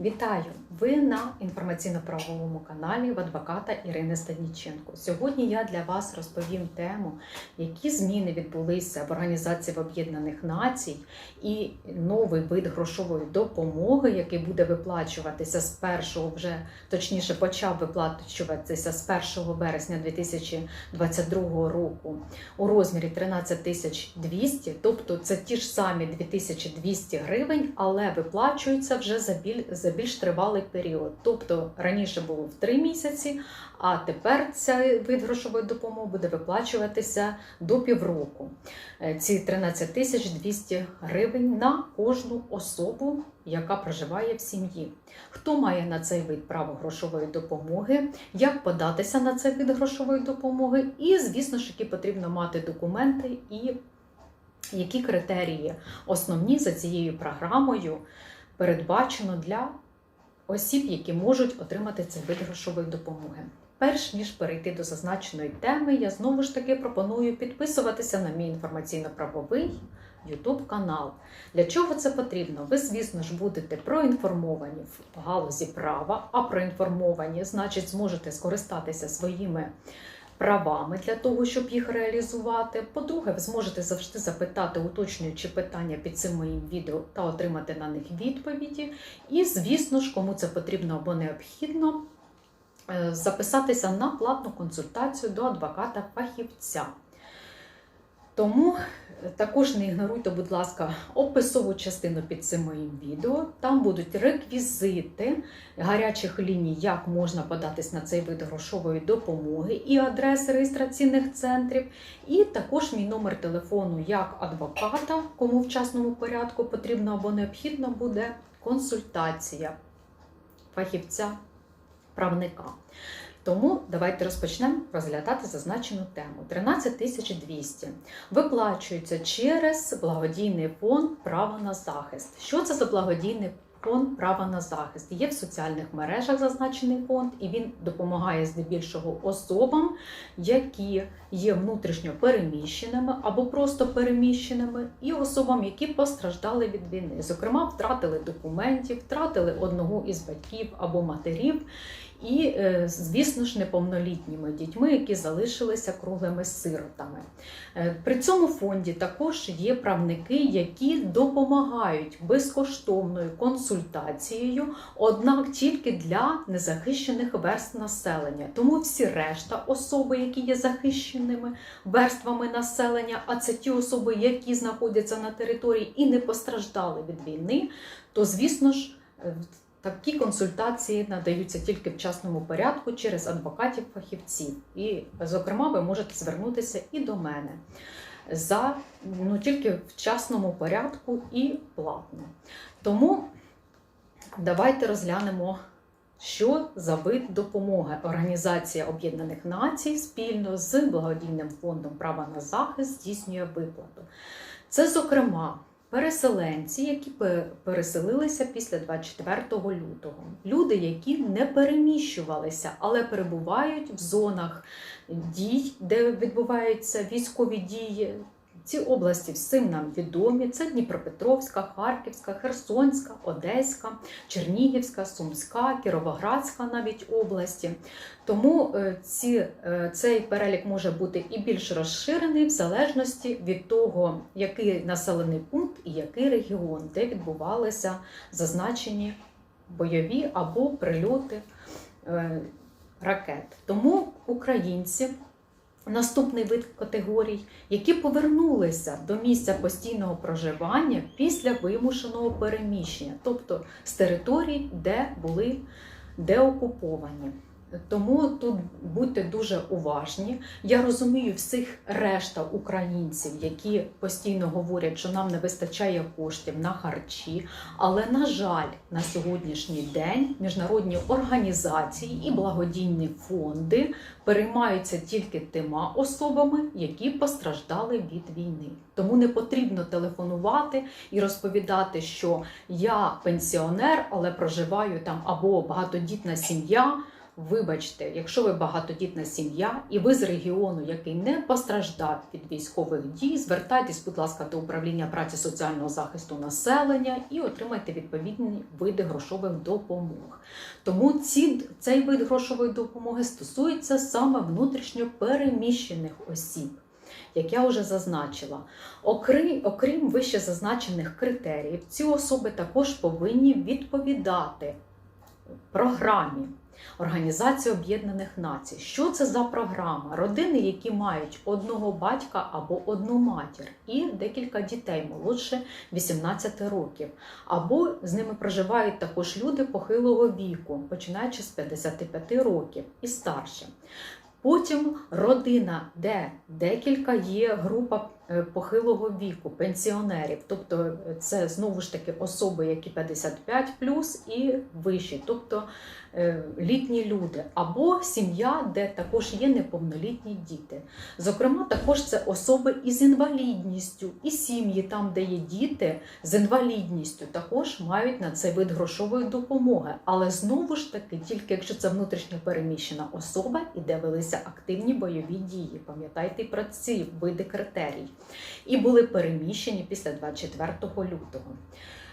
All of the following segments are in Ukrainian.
Вітаю! Ви на інформаційно-правовому каналі в адвоката Ірини Станіченко. Сьогодні я для вас розповім тему, які зміни відбулися в Організації Об'єднаних Націй і новий вид грошової допомоги, який буде виплачуватися з 1 вже точніше почав виплачуватися з 1 вересня 2022 року у розмірі 13 тисяч 200, тобто це ті ж самі 2200 гривень, але виплачуються вже за біль за більш тривалий період. Тобто раніше було в 3 місяці, а тепер цей вид грошової допомоги буде виплачуватися до півроку. Е, Ці 13 тисяч 200 гривень на кожну особу, яка проживає в сім'ї. Хто має на цей вид право грошової допомоги, як податися на цей вид грошової допомоги, і, звісно ж, які потрібно мати документи і які критерії основні за цією програмою передбачено для осіб, які можуть отримати цей вид грошової допомоги. Перш ніж перейти до зазначеної теми, я знову ж таки пропоную підписуватися на мій інформаційно-правовий YouTube канал. Для чого це потрібно? Ви, звісно ж, будете проінформовані в галузі права, а проінформовані, значить, зможете скористатися своїми правами для того, щоб їх реалізувати. По-друге, ви зможете завжди запитати уточнюючі питання під цим моїм відео та отримати на них відповіді. І, звісно ж, кому це потрібно або необхідно, е, записатися на платну консультацію до адвоката-фахівця. Тому також не ігноруйте, будь ласка, описову частину під цим моїм відео. Там будуть реквізити гарячих ліній, як можна податись на цей вид грошової допомоги, і адреси реєстраційних центрів, і також мій номер телефону як адвоката, кому в частному порядку потрібно або необхідно буде консультація фахівця правника. Тому давайте розпочнемо розглядати зазначену тему. 13 200 виплачується через благодійний фонд право на захист. Що це за благодійний фонд право на захист? Є в соціальних мережах зазначений фонд, і він допомагає здебільшого особам, які є внутрішньо переміщеними або просто переміщеними, і особам, які постраждали від війни. Зокрема, втратили документів, втратили одного із батьків або матерів і, е, звісно ж, неповнолітніми дітьми, які залишилися круглими сиротами. Е, При цьому фонді також є правники, які допомагають безкоштовною консультацією, однак тільки для незахищених верств населення. Тому всі решта особи, які є захищеними верствами населення, а це ті особи, які знаходяться на території і не постраждали від війни, то звісно ж. Такі консультації надаються тільки в частному порядку через адвокатів-фахівців. І, зокрема, ви можете звернутися і до мене за ну, тільки в частному порядку і платно. Тому давайте розглянемо, що за вид допомоги Організація Об'єднаних Націй спільно з благодійним фондом права на захист здійснює виплату. Це, зокрема, переселенці, які пе- переселилися після 24 лютого. Люди, які не переміщувалися, але перебувають в зонах дій, де відбуваються військові дії. Ці області всім нам відомі: це Дніпропетровська, Харківська, Херсонська, Одеська, Чернігівська, Сумська, Кіровоградська навіть області. Тому е, ці, е, цей перелік може бути і більш розширений в залежності від того, який населений пункт і який регіон, де відбувалися зазначені бойові або прильоти е, ракет. Тому українці. Наступний вид категорій, які повернулися до місця постійного проживання після вимушеного переміщення, тобто з територій, де були деокуповані. Тому тут будьте дуже уважні. Я розумію всіх решта українців, які постійно говорять, що нам не вистачає коштів на харчі. Але, на жаль, на сьогоднішній день міжнародні організації і благодійні фонди переймаються тільки тима особами, які постраждали від війни. Тому не потрібно телефонувати і розповідати, що я пенсіонер, але проживаю там або багатодітна сім'я. Вибачте, якщо ви багатодітна сім'я і ви з регіону, який не постраждав від військових дій, звертайтесь, будь ласка, до управління праці соціального захисту населення і отримайте відповідні види грошових допомог. Тому ці, цей вид грошової допомоги стосується саме внутрішньо переміщених осіб. Як я вже зазначила, окрім, окрім вище зазначених критеріїв, ці особи також повинні відповідати програмі Організації Об'єднаних Націй. Що це за програма? Родини, які мають одного батька або одну матір і декілька дітей молодше 18 років, або з ними проживають також люди похилого віку, починаючи з 55 років і старше. Потім родина, де декілька є група похилого віку, пенсіонерів, тобто е, це знову ж таки особи, які 55 і вищі, тобто е, літні люди, або сім'я, де також є неповнолітні діти. Зокрема, також це особи із інвалідністю, і сім'ї, там, де є діти з інвалідністю, також мають на цей вид грошової допомоги. Але знову ж таки, тільки якщо це внутрішньо переміщена особа і де велися активні бойові дії. Пам'ятайте про ці види критерій. І були переміщені після 24 лютого.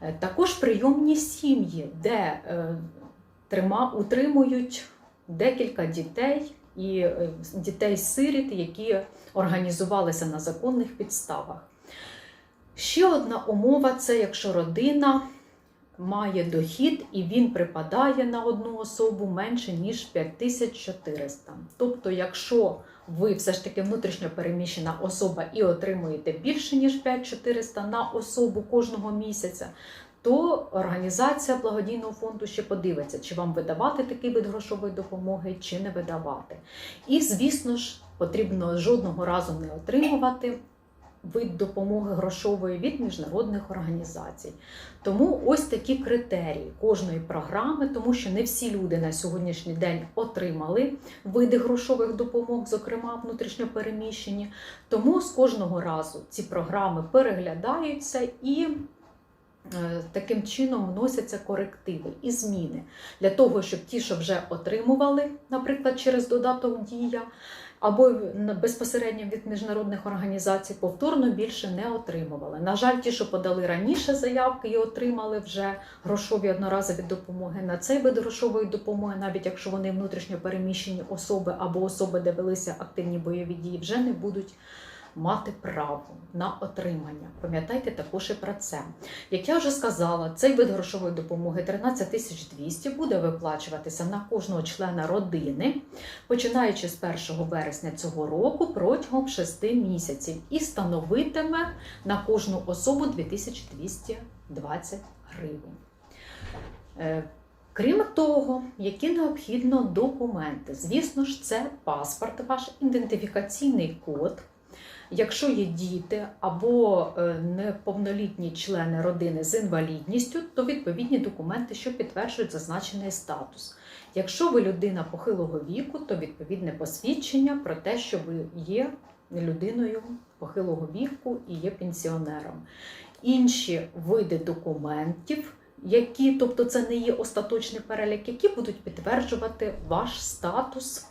Е, Також прийомні сім'ї, де е, трима, утримують декілька дітей і е, дітей-сиріт, які організувалися на законних підставах. Ще одна умова це якщо родина має дохід і він припадає на одну особу менше ніж 5400. Тобто, якщо ви все ж таки внутрішньо переміщена особа і отримуєте більше ніж 5400 на особу кожного місяця, то організація благодійного фонду ще подивиться, чи вам видавати такий вид грошової допомоги, чи не видавати. І, звісно ж, потрібно жодного разу не отримувати вид допомоги грошової від міжнародних організацій. Тому ось такі критерії кожної програми, тому що не всі люди на сьогоднішній день отримали види грошових допомог, зокрема внутрішньо переміщені. Тому з кожного разу ці програми переглядаються і. е, Таким чином вносяться корективи і зміни для того, щоб ті, що вже отримували, наприклад, через додаток Дія, або безпосередньо від міжнародних організацій повторно більше не отримували. На жаль, ті, що подали раніше заявки і отримали вже грошові одноразові допомоги на цей вид грошової допомоги, навіть якщо вони внутрішньо переміщені особи або особи, де велися активні бойові дії, вже не будуть. Мати право на отримання. Пам'ятайте також і про це. Як я вже сказала, цей вид грошової допомоги 13 200 буде виплачуватися на кожного члена родини починаючи з 1 вересня цього року протягом 6 місяців і становитиме на кожну особу 2220 гривень. Е, Крім того, які необхідно документи. Звісно ж, це паспорт, ваш ідентифікаційний код. Якщо є діти або е, неповнолітні члени родини з інвалідністю, то відповідні документи, що підтверджують зазначений статус. Якщо ви людина похилого віку, то відповідне посвідчення про те, що ви є людиною похилого віку і є пенсіонером. Інші види документів, які, тобто це не є остаточний перелік, які будуть підтверджувати ваш статус,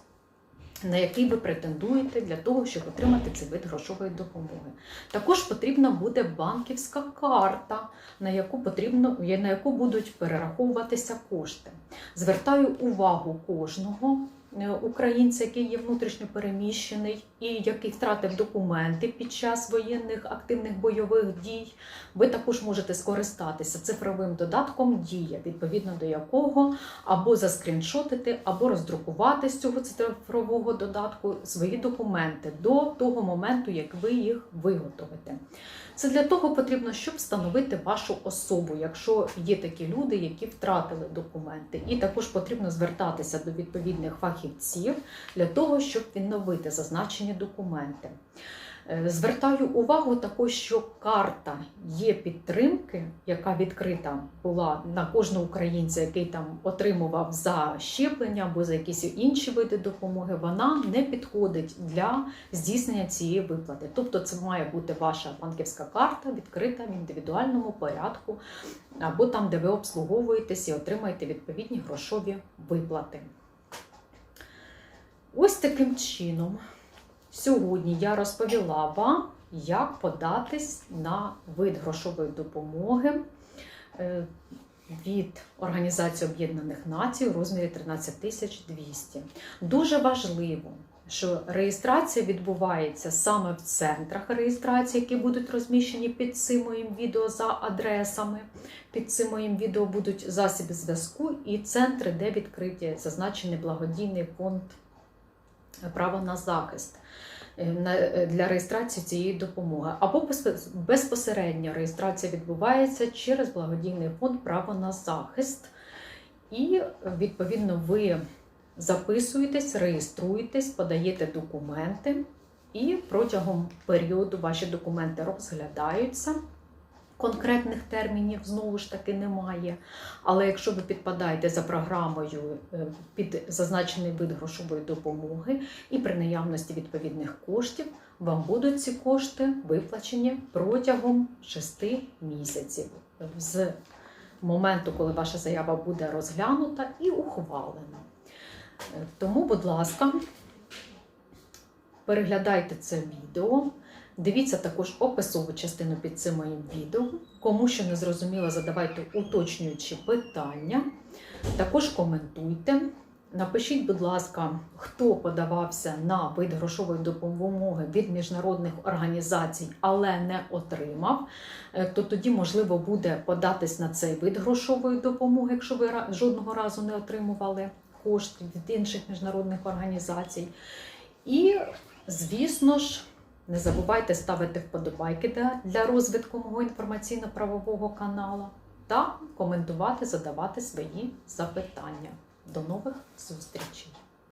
на який ви претендуєте для того, щоб отримати цей вид грошової допомоги. Також потрібна буде банківська карта, на яку потрібно, на яку будуть перераховуватися кошти. Звертаю увагу кожного українця, який є внутрішньо переміщений і який втратив документи під час воєнних активних бойових дій. Ви також можете скористатися цифровим додатком Дія, відповідно до якого або заскріншотити, або роздрукувати з цього цифрового додатку свої документи до того моменту, як ви їх виготовите. Це для того потрібно, щоб встановити вашу особу, якщо є такі люди, які втратили документи. І також потрібно звертатися до відповідних фахівців для того, щоб відновити зазначені документи. Е, Звертаю увагу також, що карта є підтримки, яка відкрита була на кожного українця, який там отримував за щеплення або за якісь інші види допомоги. Вона не підходить для здійснення цієї виплати. Тобто, це має бути ваша банківська карта, відкрита в індивідуальному порядку, або там, де ви обслуговуєтесь і отримаєте відповідні грошові виплати. Ось таким чином, сьогодні я розповіла вам, як податись на вид грошової допомоги е, від Організації Об'єднаних Націй у розмірі 13 тисяч 200. Дуже важливо, що реєстрація відбувається саме в центрах реєстрації, які будуть розміщені під цим моїм відео за адресами. Під цим моїм відео будуть засоби зв'язку і центри, де відкриті зазначений благодійний фонд право на захист е, для реєстрації цієї допомоги. Або безпос- безпосередньо реєстрація відбувається через благодійний фонд право на захист. І відповідно ви записуєтесь, реєструєтесь, подаєте документи, і протягом періоду ваші документи розглядаються. Конкретних термінів знову ж таки немає. Але якщо ви підпадаєте за програмою е, під зазначений вид грошової допомоги і при наявності відповідних коштів, вам будуть ці кошти виплачені протягом 6 місяців з моменту, коли ваша заява буде розглянута і ухвалена. Е, Тому, будь ласка, переглядайте це відео. Дивіться також описову частину під цим моїм відео. Кому що не зрозуміло, задавайте уточнюючі питання. Також коментуйте. Напишіть, будь ласка, хто подавався на вид грошової допомоги від міжнародних організацій, але не отримав. Е, То тоді можливо буде податись на цей вид грошової допомоги, якщо ви жодного разу не отримували коштів від інших міжнародних організацій. І, звісно ж, не забувайте ставити вподобайки для- розвитку мого інформаційно-правового каналу та коментувати, задавати свої запитання. До нових зустрічей!